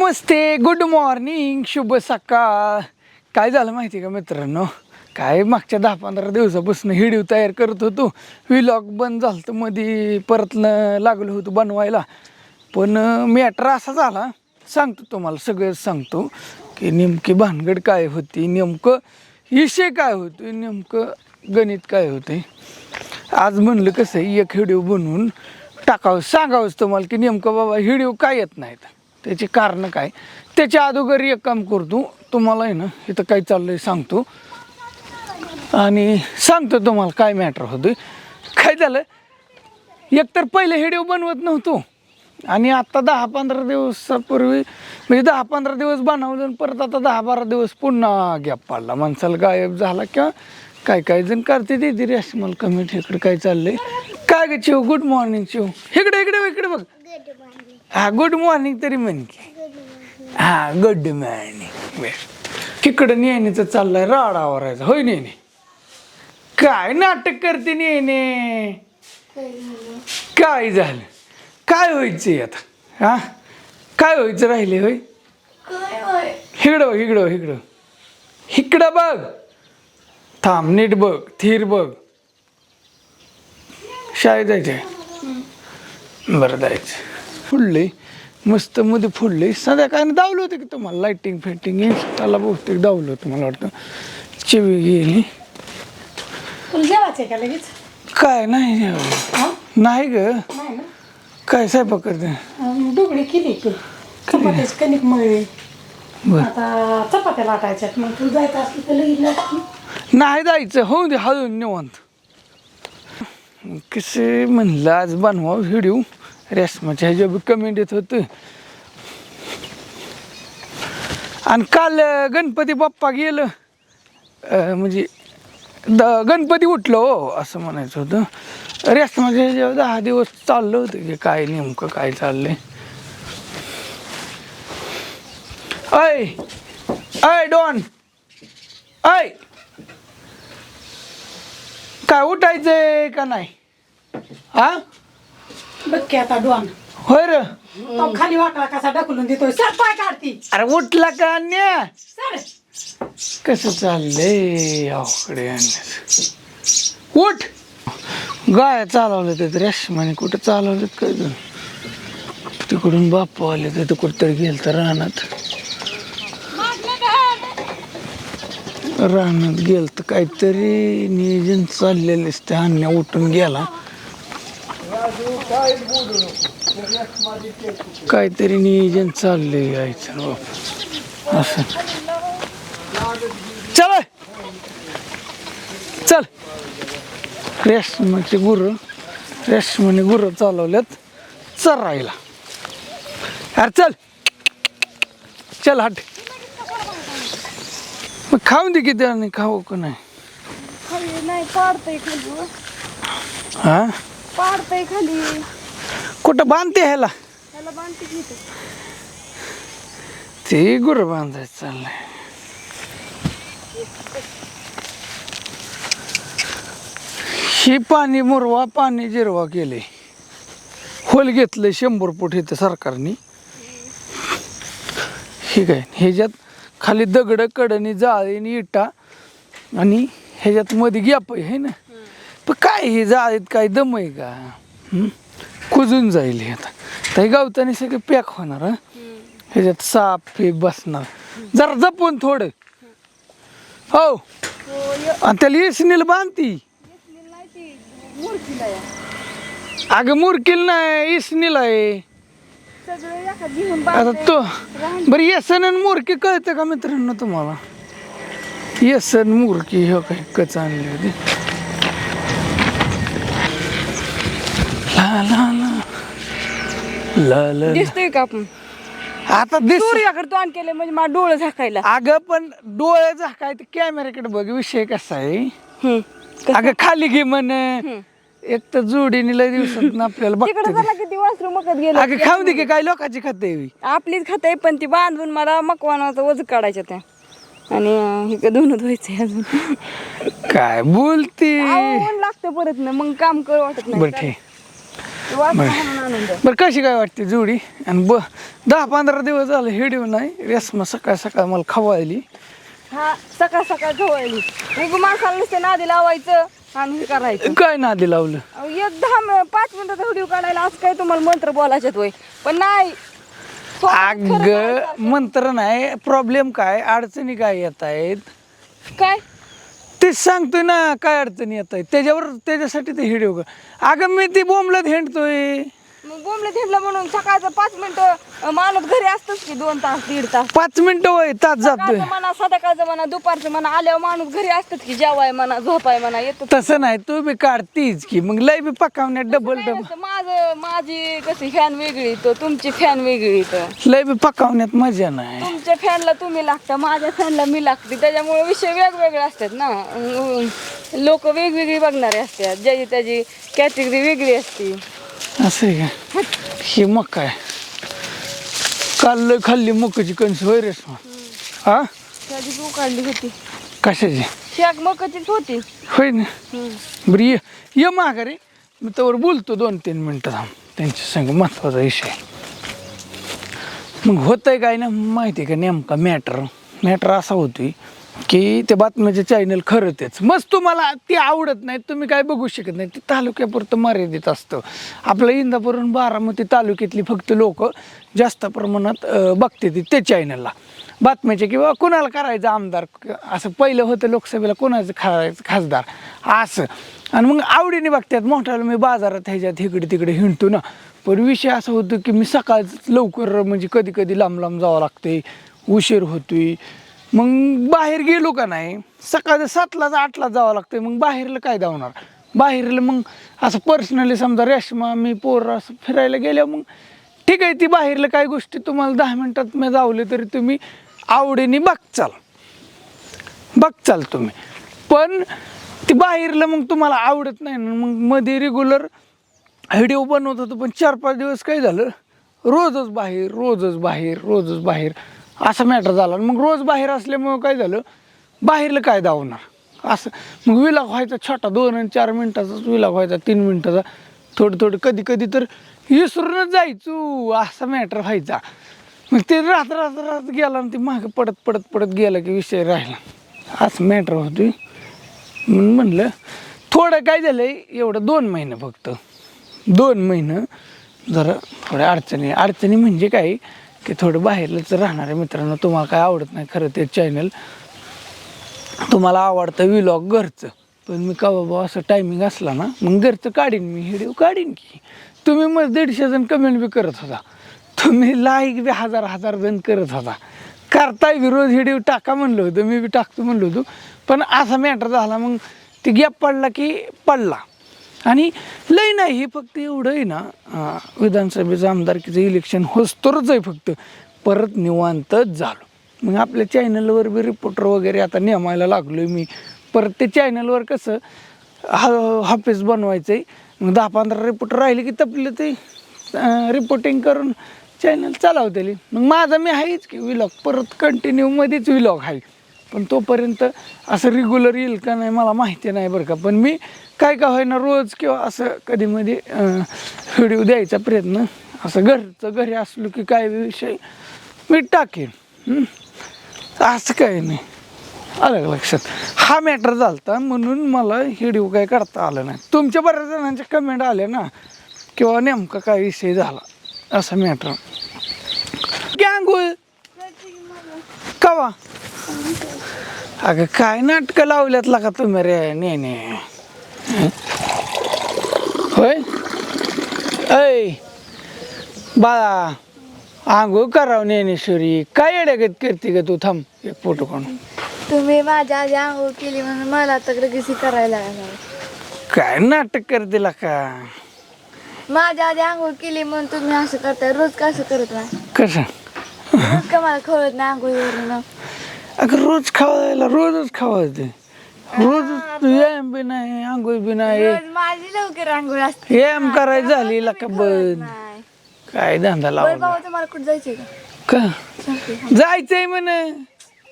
नमस्ते good morning शुभ सकाळ. काय झालं माहिती आहे का मित्रांनो? काय मागच्या दहा पंधरा दिवसापासून हिडिओ तयार करत होतो. व्हिलॉग बंद झालं तर मध्ये परत लागलं लागलो होतो बनवायला. पण मॅटर असा झाला. सांगतो तुम्हाला सगळं सांगतो की नेमकी भानगड काय होती नेमकं विषय काय होतो नेमकं गणित काय होते आज म्हणलं कसं आहे एक हिडिओ बनवून टाकावं सांगावंच तुम्हाला की नेमकं बाबा हिडिओ काय येत नाहीत. त्याची कारणं काय? त्याच्या अगोदर एक काम करतो. तुम्हाला आहे ना इथं काय चाललंय सांगतो. आणि सांगतो तुम्हाला काय मॅटर होतं काय झालं? एकतर पहिले हिडिओ बनवत नव्हतो. आणि आत्ता दहा पंधरा दिवसापूर्वी म्हणजे दहा पंधरा दिवस बनवलं आणि परत आता दहा बारा दिवस पुन्हा गॅप पडला. माणसाला गायब झाला किंवा काय काय जण करते ते. तरी अशी मला कमेंट इकडे काय चाललंय? काय ग चिव? Good morning चिव. इकडे इकडे इकडे बघ. हा गुड मॉर्निंग तरी म्हण की हा गुड मॉर्निंग तिकडं नेहमीचं चाललंय राडा आवरायचा. होय नेहमी? काय नाटक करते नेहमी? काय झालं? काय व्हायचंय आता? हा? काय व्हायचं राहिले होय? इकडं बघ इकडं इकडं बघ. थांब नीट बघ थीर बघ. शाळेत जायचंय? बरं जायचं. फुडले मस्त मध्ये फुडले संध्याकाळी दावलं होतं की तुम्हाला लाईटिंग फिटिंग इन्स्टाला बहुतेक दावलं होतं मला वाटतं. चिवी गेली. तुला जेवायचंय का लगेच? काय नाही जेवण. नाही ग. नाही ना? काय स्वयंपाक करते? अं, डुबळी केली की. चपात्याची कणिक मळली. बर. आता चपात्या लाटायच्यात. मग तू जायचं असली तर लगेच लाट नाही जायचं. होऊ दे हळू निवांत. कसे म्हणलं आज बनवा व्हिडिओ. रेशमाच्या ह्याच्या बी कमेंट येत होतं. आणि काल गणपती बाप्पा गेलं. म्हणजे द गणपती उठलो हो असं म्हणायचं होतं. रेशमाच्या जेव्हा दहा दिवस चाललं होतं की काय नेमकं काय चाललंय. अय अय डॉन अय काय उठायचंय का नाही? हा? बघ की आता डोन. होय र. तो खाली वाकला कसा ढकलून देतोय. सर पाय काढती. अरे उठला का अन्या? सर. कसं चाललंय? अवकडे आणण्याचं उठ. गाय चालवलं ते रेशमाने कुठं चालवलं काय जण तिकडून बाप्पा आले तर कुठंतरी गेल तर रानात. रानात गेल तर काहीतरी नियोजन चाललेलं ते अन्या उठून गेला. काहीतरी नियोजन चाललंय यायचं. असं. चल चल. रेशमाचे गुरु रेशमाने गुरु चालवल्यात. चरायला अरे चल. चल हट. मग खाऊन दे किती आणि खाऊ का नाही. हा? पाडतंय खाली. कुठं बांधते ह्याला? त्याला बांधते घेते ते गुरु बांधायचं चाललंय. ही पाणी मुरवा पाणी जिरवा केले. होल घेतलं शंभर फूट इथं सरकारने. ठीक आहे ह्याच्यात खाली दगड कडणी जाळीनी इटा आणि ह्याच्यात मध्ये गॅप आहे ना? पण काय हे जाळीत काय दम आहे का? हं? कुजून जाईल हे आता. तर हे गावतानी सगळे पॅक होणार हं? ह्याच्यात साप हे बसणार. जरा जपून थोडं. हो. आणि त्याला इसनीला बांधती. मूर्तीला या अगं मुरकील नाही इसनीला आहे. सगळं एका घेऊन आता. तो बरं येसन आणि मुरकी कळतं का मित्रांनो तुम्हाला? येसन मुरकी हे काय कच आणली होती. ला ला. दिसतोय का आपण? आता दिस सूर्याकडे तोंड केले म्हणजे मला डोळं झाकायला. अगं पण डोळे झाकाय ते कॅमेऱ्याकडे बघ विषय कसा आहे. अगं खाली घे म्हण. एक तर जोडीने लय दिवसात आपल्याला तिकडे झाला किती वासरू मकत गेलं अगं खाऊ दे की काय लोकांची खाते आपलीच खाते पण ती बांधून मला मकवानाचं वज काढायचं त्या. आणि हे धुणं धुवायचंय अजून. काय बोलते? लागतं परत ना मग काम करू वाटत नाही. बर. कशी काय वाटते जोडी? आणि ब दहा पंधरा दिवस झाले हिडिओ नाही. रेसमा सकाळ सकाळ मला खवायली हा सकाळ सकाळ खवळली. उग माणसाला नुसते नादी लावायचं आणि हे करायचं. काय नादी लावलं? अहो, एक दहा मिनिट पाच मिनिटाचा व्हिडिओ काढायला आज काय तुम्हाला मंत्र बोलायच्यात वय पण नाही. अग मंत्र नाही प्रॉब्लेम काय? अडचणी काय येत आहेत? काय? तेच सांगतोय ना काय अडचणी येत आहे? त्याच्यावर त्याच्यासाठी ते हिडिओ अगं मी ती बोंबलत हिंडतोय. मग बोंबले थिंडलं म्हणून सकाळचं पाच मिनिटं माणूस घरी असतोच की दोन तास दीड तास. पाच मिनिटं वय तास जातोय. सकाळचं म्हणा संध्याकाळचं म्हणा दुपारचं म्हणा आल्यावर माणूस घरी असतच की जेवाय म्हणा झोपाय म्हणा येतो तसं नाही तू बी काढतीच की मग लय बी पकावण्यात डबल डबल माझं माझी कशी फॅन वेगळी तर तुमची फॅन वेगळी तर. लय बी पकावण्यात मजा नाही. तुमच्या फॅनला तुम्ही लागता माझ्या फॅनला मी लागते त्याच्यामुळे विषय वेगवेगळे असतात ना. लोक वेगवेगळी बघणारे असतात ज्याची त्याची कॅटेगरी वेगळी असते. असं आहे का? ही मक आहे. काल लय खाल्ली मकाची कणस होय रेस हा त्याची काढली होती. कशाची? शेक मकाचीच होती. होय ना. बरं ये ये माघारी मी त्यावर बोलतो दोन तीन मिनटं थांब. त्यांच्या संग महत्त्वाचा विषय मग होतंय काय ना माहिती आहे का नेमका मॅटर मॅटर असा होतोय की त्या बातम्याचे चॅनल खरं तेच. मग तुम्हाला ती आवडत नाही तुम्ही काय बघू शकत नाही. ते तालुक्यापुरतं मर्यादित असतं. आपलं इंदापूरून बारामती तालुक्यातली फक्त लोक जास्त प्रमाणात बघते ते चॅनलला बातम्याचे किंवा कोणाला करायचं आमदार असं पहिलं होतं लोकसभेला कोणाचं खायचं खासदार असं. आणि मग आवडीने बघतात. मोठ्याला मी बाजारात ह्याच्यात इकडे तिकडे हिंडतो ना. पण विषय असा होतो की मी सकाळच लवकर म्हणजे कधी कधी लांब लांब जावं लागते उशीर होतोय. मग बाहेर गेलो का नाही? सकाळचं सातलाच आठलाच जावं लागतं मग बाहेरलं काय धावणार? बाहेरलं मग असं पर्सनली समजा रेशमा मी पोर असं फिरायला गेल्या मग ठीक आहे ती बाहेरलं काय गोष्टी तुम्हाला दहा मिनटात मी जावले तरी तुम्ही आवडीने बघचाल. बघचाल तुम्ही. पण ती बाहेरलं मग तुम्हाला आवडत नाही ना. मग मध्ये रेग्युलर व्हिडिओ बनवत होतो पण चार पाच दिवस काय झालं? रोजच बाहेर रोजच बाहेर रोजच बाहेर. असा मॅटर झाला. आणि मग रोज बाहेर असल्यामुळं काय झालं? बाहेरलं काय धावणार? असं. मग विलाग व्हायचा छोटा दोन आणि चार मिनटाचाच विलाग व्हायचा तीन मिनटाचा. थोडं थोडं कधी कधी तर विसरूनच जायचो असा मॅटर व्हायचा. मग ते राहत राहत राहत गेला आणि ते मागं पडत पडत पडत गेलं की विषय राहिला. असं मॅटर होतोय म्हणून म्हणलं थोडं काय झालं एवढं दोन महिनं फक्त. दोन महिनं जरा थोड्या अडचणी. अडचणी म्हणजे काय? की थोडं बाहेरच राहणाऱ्या मित्रांनो. तुम्हाला काय आवडत नाही खरं ते चॅनल तुम्हाला आवडतं विलॉग घरचं. पण मी का बाबा असं टायमिंग असला ना मग घरचं काढीन मी व्हिडिओ काढीन की. तुम्ही मग दीडशे जण कमेंट बी करत होता. तुम्ही लाईक बी हजार हजार जण करत होता. करताय विरोध व्हिडिओ टाका म्हणलं होतं मी बी टाकतो म्हणलो होतो. पण असा मॅटर झाला मग ते गॅप पडला की पडला. आणि लय नाही हे फक्त एवढं आहे ना विधानसभेचं आमदारकीचं इलेक्शन होस्तरच आहे फक्त. परत निवांतच झालो. मग आपल्या चॅनलवर बी रिपोर्टर वगैरे आता नेमायला लागलो मी. परत ते चॅनलवर कसं हा ऑफिस बनवायचं आहे मग दहा पंधरा रिपोर्टर राहिले की तपले ते रिपोर्टिंग करून चॅनल चालवतेली. मग माझा मी आहेच की विलॉग परत कंटिन्यूमध्येच विलॉग आहे पण तोपर्यंत असं रेग्युलर येईल का नाही मला माहिती नाही बरं का. पण मी काय का होईना रोज किंवा असं कधीमध्ये व्हिडिओ द्यायचा प्रयत्न असं घरचं घरी असलो की काय विषय मी टाकेन. असं काय नाही. आलं लक्षात? हा मॅटर झालता म्हणून मला व्हिडिओ काय करता आलं नाही. तुमच्या बऱ्याच जणांच्या कमेंट आल्या ना किंवा नेमका काय विषय झाला असा मॅटर गँगुळ! कवा? अगं काय नाटकं लावल्यात का तुम्ही रे? ने ने. होय? ऐ बाळा आंघोळ करावं ज्ञानेश्वरी काय येड्यागत करते का तू? थांब एक फोटो काढून. तुम्ही माझ्या आधी आंघोळ केली म्हणून मला तर लगेच करायला लागणार. काय नाटक करते का माझ्या आधी आंघोळ केली म्हणून तुम्ही असं करताय रोज का असं करत नाही? कसं? रोज का मला खवळत नाही आंघोळीवरून? अगं रोज खावायला रोजच खावायचं रोज व्यायाम बी नाही आंघोळ बी नाही रोज माझी लवकर आंघोळ असते व्यायाम करायचं झाली का बंद नाही काय धंदा बरं लावला बाबा तुम्हाला कुठं जायचंय का का सांगते. जायचंय म्हण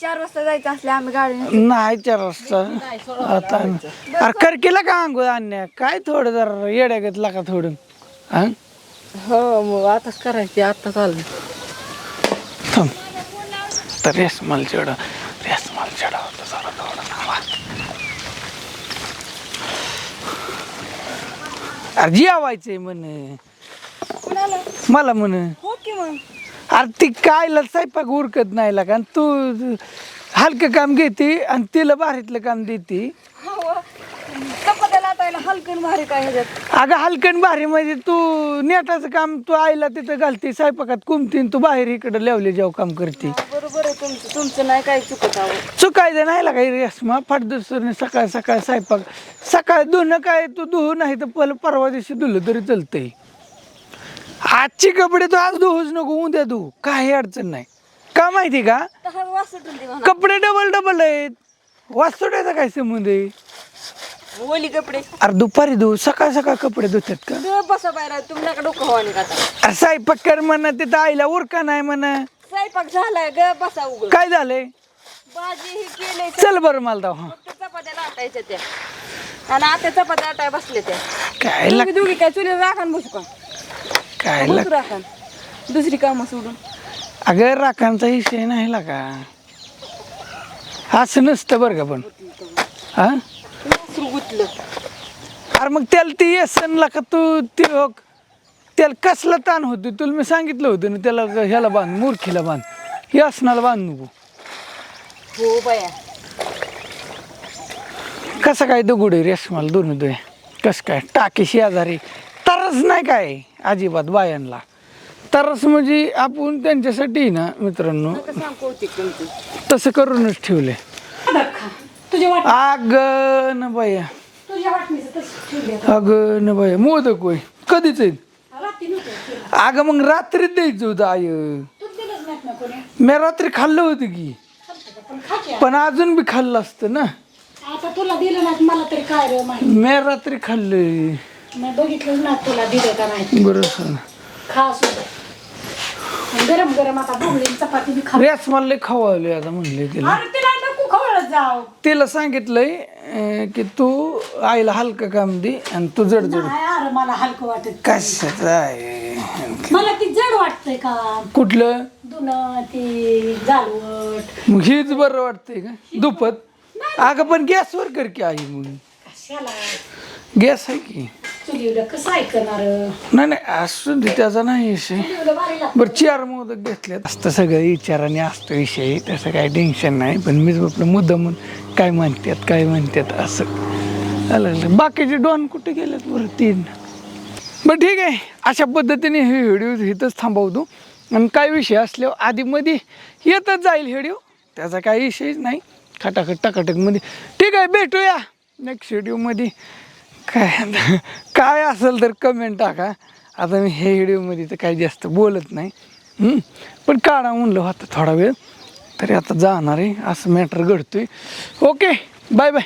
चार वाजता जायचं असले आम्ही गाडी नाही चार वाजता आता अरे कर केला का अंघोळ आणण्या काय थोडं जरा येड्या घेतला का थोडं हा हो मग आताच करायची आताच आलं थांब तर रेसमाल चढ रेसमाल चढा होता जरा थोडा थांबा. अरे जेवायचंय म्हण. मला म्हण. हो अरे ती कायला स्वयंपाक उरकत नाही लागा आणि तू हलकं काम घेते आणि तिला भारीतलं काम देते. हो. हलकन भारी काय ह्याच्यात? अगं हलकन भारी म्हणजे तू नेटाचं काम तू आईला तिथं घालते स्वयंपाकात कुमतीन तू बाहेर इकडं लेवले जेव्हा काम करते. बरोबर आहे तुमचं. तुमचं नाही काही चुकत आहो चुकायचं नाही लागा रेसमा फाट दुसरं सकाळ सकाळ स्वयंपाक. सकाळ धुणं काय तू धुवू नाही तर पल परवा दिवशी धुलं तरी चालतंय. आजची कपडे तू आज धुवूच नको उद्या धुवू काही अडचण नाही. का माहिती का? म्हणा कपडे डबल डबल आहेत. वाचतोड्याचा काय संबंध आहे? ओली कपडे. अरे दुपारी धुवू सकाळ सकाळ कपडे धुतात का? बसा बाहेर तुम्ही नका डोकं हवा नाही आता अरे स्वयंपाक कर म्हणा तिथं आईला उरका नाही म्हणा. स्वयंपाक झालाय ग बसा उघड काय झालंय? भाजी ही केले चल बरं मला दाव हा. चपात्या लाटायच्या त्या. आणि आता चपात्या लाटाय बसले त्या. काय लाग दोघी दोघी काय चुलीवर राखण बसू का? काय लाग बसू राखण. दुसरी कामं सोडून. अगं राखांचा विषय नाही लागा. असं नसतं बरं का पण. हा? वासरू गुतलं अरे मग त्याला ती येसनला का तू ते हो, त्याला कसला ताण होतो तुला मी सांगितलं होतं ना त्याला ह्याला बांध मूर्खीला बांध. यासनाला बांध नको. हो बाया. कसं काय दगुड रेशमाला दोन दोय कसं काय? टाकी शेजारी. तरच नाही काय अजिबात बायांना. तरस म्हणजे आपण त्यांच्यासाठी ना मित्रांनो सांग तुमचं. तसं करूनच ठेवले तुझ्या वाट अग न बाया तुझ्या वाटणीचं तसं ठेवले अग न बाया मोदक होय. कधीच रात्री नव्हतं केलं. अगं मग रात्रीत द्यायचं होतं आय तू दिलंच नाहीत ना कोणी. मी रात्री खाल्लं होतं की? पण अजून बी खाल्लं असतं ना. आता तुला दिलं नाही मला तरी काय रे माहिती? मी रात्री खाल्लं मी बघितलं ना तुला दिलं का नाही. बरं खा सुद्धा गरम गरम आता भोगळी चपाती बी खा. रेस मला लय आता म्हणले तिला. अरे तिला तिला सांगितलंय अं, की तू आईला हलकं काम दे आणि तू जड जड. नाही अरे मला हलकं वाटत कशाचं आहे? मला ती जड वाटतंय का? कुठलं? ती जालवट मग हेच बरं वाटतंय का? दुपत? अगं पण गॅसवर कर की आई मग. कशाला? गॅस आहे की? चुलीवर कसं ऐकणार? नाही नाही असू दे त्याचा नाही विषय. बारी लागते. बरं चार मोदक घेतलेत. असतं सगळं विचाराने असतो विषय. तसं काही टेन्शन नाही पण मीच आपलं मुद्दा म्हणून काय म्हणतात काय म्हणतात असं. आलं बाकीचे डॉन कुठे गेलेत बरं? तीन. बरं ठीक आहे. अशा पद्धतीने हे व्हिडिओ इथंच थांबवतो. आणि काय विषय असल्यावर आधीमध्ये येतच जाईल व्हिडिओ. त्याचा काही विषयच नाही. खटाखट टकाटकमध्ये. ठीक आहे भेटूया नेक्स्ट व्हिडिओमध्ये काय आता- काय असेल तर कमेंट टाका. आता मी हे व्हिडिओमध्ये तर काही जास्त बोलत नाही. पण काढा म्हणलं होतं थोडा वेळ. तरी आता जाणार आहे. असं मॅटर घडतोय. Okay bye bye